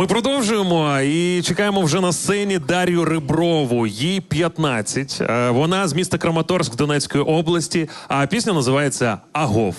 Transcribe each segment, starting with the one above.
Ми продовжуємо і чекаємо вже на сцені Дар'ю Риброву. Їй 15. Е, Вона з міста Краматорськ Донецької області. А пісня називається Агов.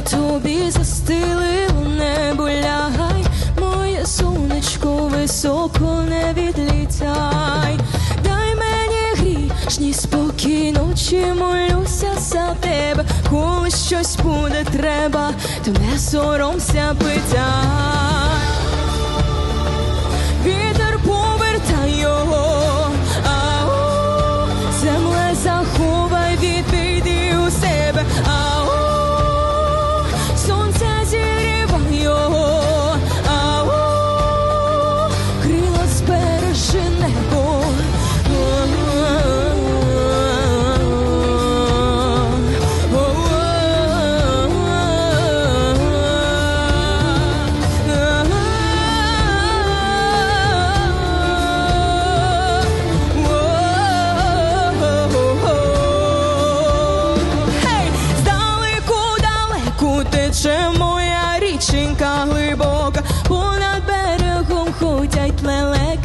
Тобі застелив небо лягай, моє сонечко високо не відлітай, дай мені грішні спокій ночі молюся за тебе, коли щось буде треба, то не соромся питай.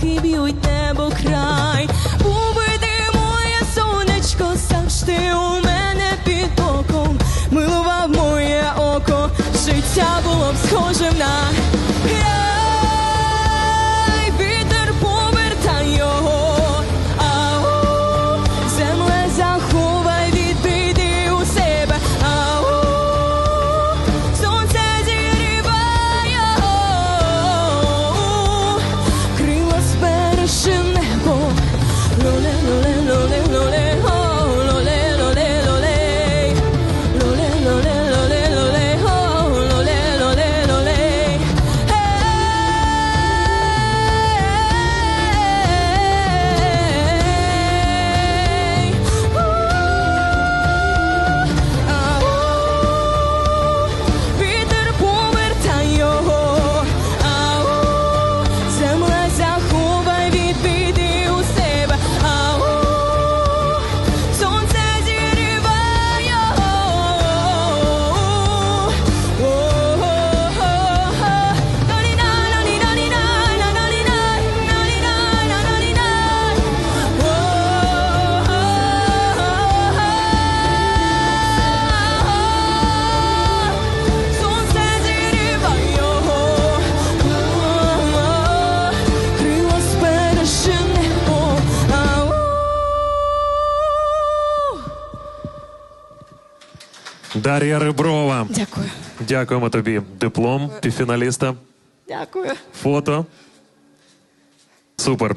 keep you with them. Дар'я Риброва. Дякую. Дякуємо тобі. Диплом, півфіналіста, Дякую. фото. Супер.